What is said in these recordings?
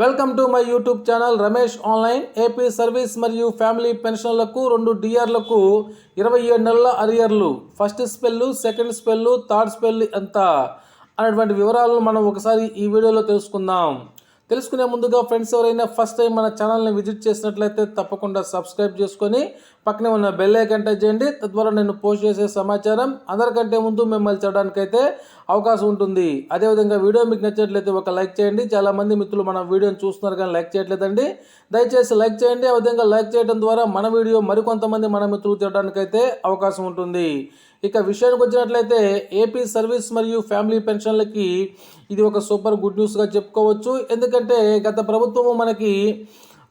Welcome to my YouTube channel Ramesh online AP service మరియు family పెన్షన్లకు రెండు డిఆర్లకు ఇరవై ఏడు నెలల అరియర్లు. First spell second spell third spell ఎంత? అనేటువంటి వివరాలను మనం ఒకసారి ఈ వీడియోలో తెలుసుకుందాం. తెలుసుకునే ముందుగా ఫ్రెండ్స్ ఎవరైనా ఫస్ట్ టైం మన ఛానల్ని విజిట్ చేసినట్లయితే తప్పకుండా సబ్స్క్రైబ్ చేసుకొని పక్కనే ఉన్న బెల్ ఐకన్ టచ్ చేయండి. తద్వారా నేను పోస్ట్ చేసే సమాచారం అందరికంటే ముందు మిమ్మల్ని చదవడానికైతే అవకాశం ఉంటుంది. అదేవిధంగా వీడియో మీకు నచ్చినట్లయితే ఒక లైక్ చేయండి. చాలామంది మిత్రులు మన వీడియోని చూస్తున్నారు కానీ లైక్ చేయట్లేదండి. దయచేసి లైక్ చేయండి. ఆ విధంగా లైక్ చేయడం ద్వారా మన వీడియో మరికొంతమంది మన మిత్రులు చూడడానికైతే అవకాశం ఉంటుంది. ఇక విషయానికి వచ్చినట్లయితే ఏపీ సర్వీస్ మరియు ఫ్యామిలీ పెన్షన్లకి ఇది ఒక సూపర్ గుడ్ న్యూస్గా చెప్పుకోవచ్చు. ఎందుకంటే గత ప్రభుత్వము మనకి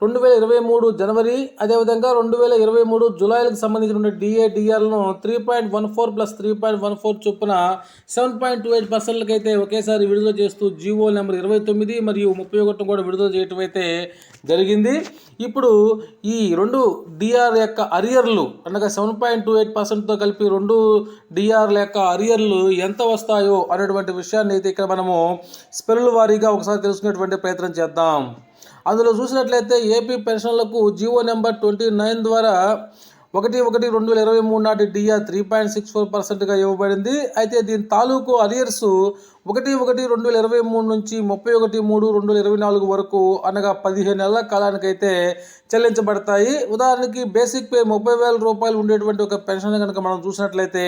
రెండు వేల ఇరవై మూడు జనవరి అదేవిధంగా రెండు వేల ఇరవై మూడు జూలైలకు సంబంధించిన DA డిఆర్లను three point one four plus three point one four చొప్పున సెవెన్ పాయింట్ టూ ఎయిట్ పర్సెంట్లకి అయితే ఒకేసారి విడుదల చేస్తూ జీవో నెంబర్ ఇరవై తొమ్మిది మరియు ముప్పై ఒకటి కూడా విడుదల చేయటం అయితే జరిగింది. ఇప్పుడు ఈ రెండు డిఆర్ యొక్క అరియర్లు అనగా సెవెన్ పాయింట్ టూ ఎయిట్ పర్సెంట్తో కలిపి రెండు డిఆర్ల యొక్క అరియర్లు ఎంత వస్తాయో అనేటువంటి విషయాన్ని అయితే ఇక్కడ మనము స్పెల్లు వారీగా ఒకసారి తెలుసుకునేటువంటి ప్రయత్నం చేద్దాం. అందులో చూసినట్లయితే ఏపీ పెన్షన్లకు జీవో నెంబర్ ట్వంటీ నైన్ ద్వారా ఒకటి ఒకటి రెండు వేల ఇరవై మూడు నాటి DR three point six four పర్సెంట్గా ఇవ్వబడింది. అయితే దీని తాలూకు అరియర్స్ ఒకటి ఒకటి రెండు వేల ఇరవై మూడు నుంచి ముప్పై ఒకటి మూడు రెండు వేల ఇరవై నాలుగు వరకు అనగా పదిహేను నెలల కాలానికైతే చెల్లించబడతాయి. ఉదాహరణకి బేసిక్ పే ముప్పై వేల రూపాయలు ఉండేటువంటి ఒక పెన్షన్ కనుక మనం చూసినట్లయితే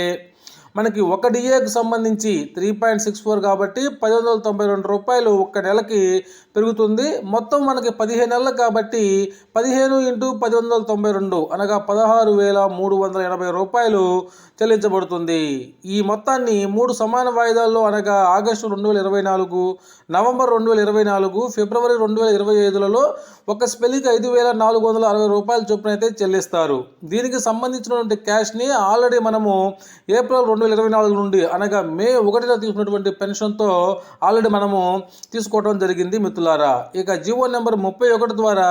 మనకి ఒక డిఏకు సంబంధించి త్రీ పాయింట్ సిక్స్ ఫోర్ కాబట్టి పది వందల తొంభై రెండు రూపాయలు ఒక్క నెలకి పెరుగుతుంది. మొత్తం మనకి పదిహేను నెలలు కాబట్టి పదిహేను ఇంటూ పది వందల తొంభై రెండు అనగా పదహారు వేల మూడు వందల ఎనభై రూపాయలు చెల్లించబడుతుంది. ఈ మొత్తాన్ని మూడు సమాన వాయిదాల్లో అనగా ఆగస్టు రెండు వేల ఇరవై నాలుగు నవంబర్ రెండు వేల ఇరవై నాలుగు ఫిబ్రవరి రెండు వేల ఇరవై ఐదులలో ఒక స్పెల్లికి ఐదు వేల నాలుగు వందల అరవై రూపాయల చొప్పున అయితే చెల్లిస్తారు. దీనికి సంబంధించినటువంటి క్యాష్ని ఆల్రెడీ మనము ఏప్రిల్ రెండు వేల ఇరవై నాలుగు నుండి అనగా మే ఒకటిన తీసుకున్నటువంటి పెన్షన్తో ఆల్రెడీ మనము తీసుకోవడం జరిగింది మిత్రులారా. ఇక జీవో నెంబర్ ముప్పై ఒకటి ద్వారా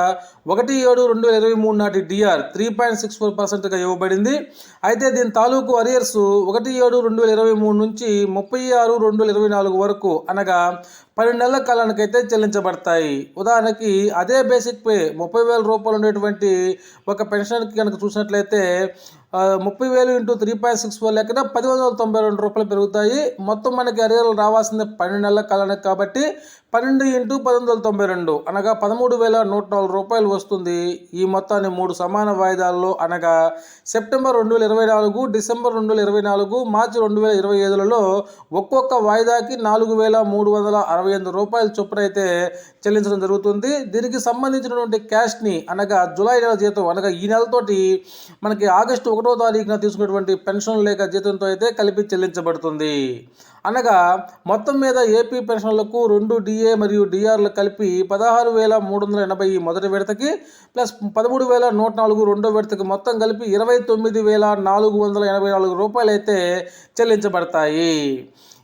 ఒకటి ఏడు రెండు వేల ఇరవై మూడు నాటి DR three point six four పర్సెంట్గా ఇవ్వబడింది. అయితే దీని తాలూకు అరియర్స్ ఒకటి ఏడు రెండు వేల ఇరవై మూడు నుంచి ముప్పై ఆరు రెండు వేల ఇరవై నాలుగు వరకు అనగా పన్నెండు నెలల కాలానికైతే చెల్లించబడతాయి. ఉదాహరణకి అదే బేసిక్ పే ముప్పై వేల రూపాయలు ఉండేటువంటి ఒక పెన్షన్కి కనుక చూసినట్లయితే ముప్పై వేలు into three point six four లెక్కన పది వందల తొంభై రెండు రూపాయలు పెరుగుతాయి. మొత్తం మనకి అరియర్లు రావాల్సింది పన్నెండు నెలల కాలానికి కాబట్టి పన్నెండు ఇంటూ పది వందల తొంభై రెండు. అనగా పదమూడు వేల నూట నాలుగు రూపాయలు వస్తుంది. ఈ మొత్తాన్ని మూడు సమాన వాయిదాల్లో అనగా సెప్టెంబర్ రెండు వేల ఇరవై నాలుగు డిసెంబర్ రెండు వేల ఇరవై నాలుగు మార్చి రెండు వేల ఇరవై ఐదులలో ఒక్కొక్క వాయిదాకి నాలుగు వేల మూడు వందల అరవై ఎనిమిది రూపాయల చొప్పున అయితే చెల్లించడం జరుగుతుంది. దీనికి సంబంధించినటువంటి క్యాష్ని అనగా జూలై నెల జీతం అనగా ఈ నెలతోటి మనకి ఆగస్టు ఒకటో తారీఖున తీసుకున్నటువంటి పెన్షన్ లేక జీతంతో అయితే కలిపి చెల్లించబడుతుంది. అనగా మొత్తం మీద ఏపీ పెన్షన్లకు రెండు డిఏ మరియు డిఆర్లు కలిపి పదహారు వేల మూడు వందల ఎనభై మొదటి విడతకి ప్లస్ పదమూడు వేల నూట నాలుగు రెండో విడతకి మొత్తం కలిపి ఇరవై తొమ్మిది వేల నాలుగు వందల ఎనభై నాలుగు రూపాయలు అయితే చెల్లించబడతాయి.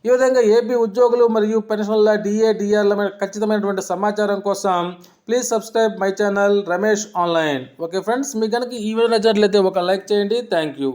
ఈ విధంగా ఏపీ ఉద్యోగులు మరియు పెన్షన్ల డిఏ డిఆర్ల ఖచ్చితమైనటువంటి సమాచారం కోసం please subscribe my channel Ramesh online okay friends మీకు కనుక ఈ వీడియో నచ్చినట్లయితే ఒక లైక్ చేయండి. Thank you